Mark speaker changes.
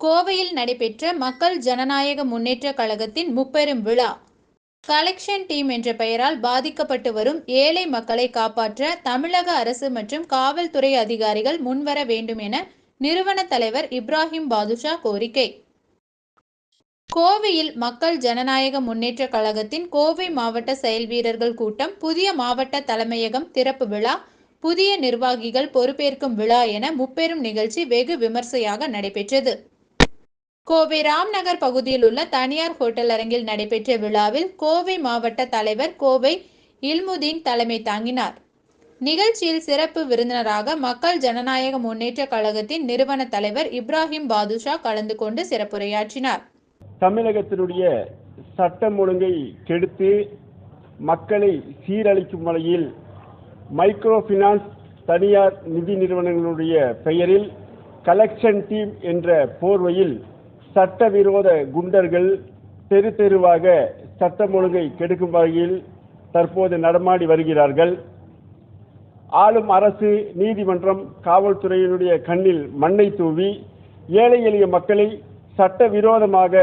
Speaker 1: கோவையில் நடைபெற்ற மக்கள் ஜனநாயக முன்னேற்றக் கழகத்தின் முப்பெரும் விழா. கலெக்ஷன் டீம் என்ற பெயரால் பாதிக்கப்பட்டு வரும் ஏழை மக்களை காப்பாற்ற தமிழக அரசு மற்றும் காவல்துறை அதிகாரிகள் முன்வர வேண்டும் என நிறுவன தலைவர் இப்ராஹிம் பாதுஷா கோரிக்கை. கோவையில் மக்கள் ஜனநாயக முன்னேற்றக் கழகத்தின் கோவை மாவட்ட செயல் வீரர்கள் கூட்டம் புதிய மாவட்ட தலைமையகம் திறப்பு விழா புதிய நிர்வாகிகள் பொறுப்பேற்கும் விழா என முப்பெரும் நிகழ்ச்சி வெகு விமர்சையாக நடைபெற்றது. கோவை ராம்நகர் பகுதியில் உள்ள தனியார் ஹோட்டல் அரங்கில் நடைபெற்ற விழாவில் கோவை மாவட்ட தலைவர் கோவை இல்முதீன் தலைமை தாங்கினார். நிகழ்ச்சியில் சிறப்பு விருந்தினராக மக்கள் ஜனநாயக முன்னேற்ற கழகத்தின் நிறுவன தலைவர் இப்ராஹிம் பாதுஷா கலந்து கொண்டு சிறப்புரையாற்றினார்.
Speaker 2: தமிழகத்தினுடைய சட்டம் ஒழுங்கை கெடுத்து மக்களை சீரழிக்கும் வகையில் மைக்ரோ ஃபினான்ஸ் தனியார் நிதி நிறுவனங்களுடைய பெயரில் கலெக்ஷன் டீம் என்ற போர்வையில் சட்டவிரோத குண்டர்கள் தெரு தெருவாக சட்டம் ஒழுங்கை கெடுக்கும் வகையில் தற்போது நடமாடி வருகிறார்கள். ஆளும் அரசு நீதிமன்றம் காவல்துறையினுடைய கண்ணில் மண்ணை தூவி ஏழை எளிய மக்களை சட்டவிரோதமாக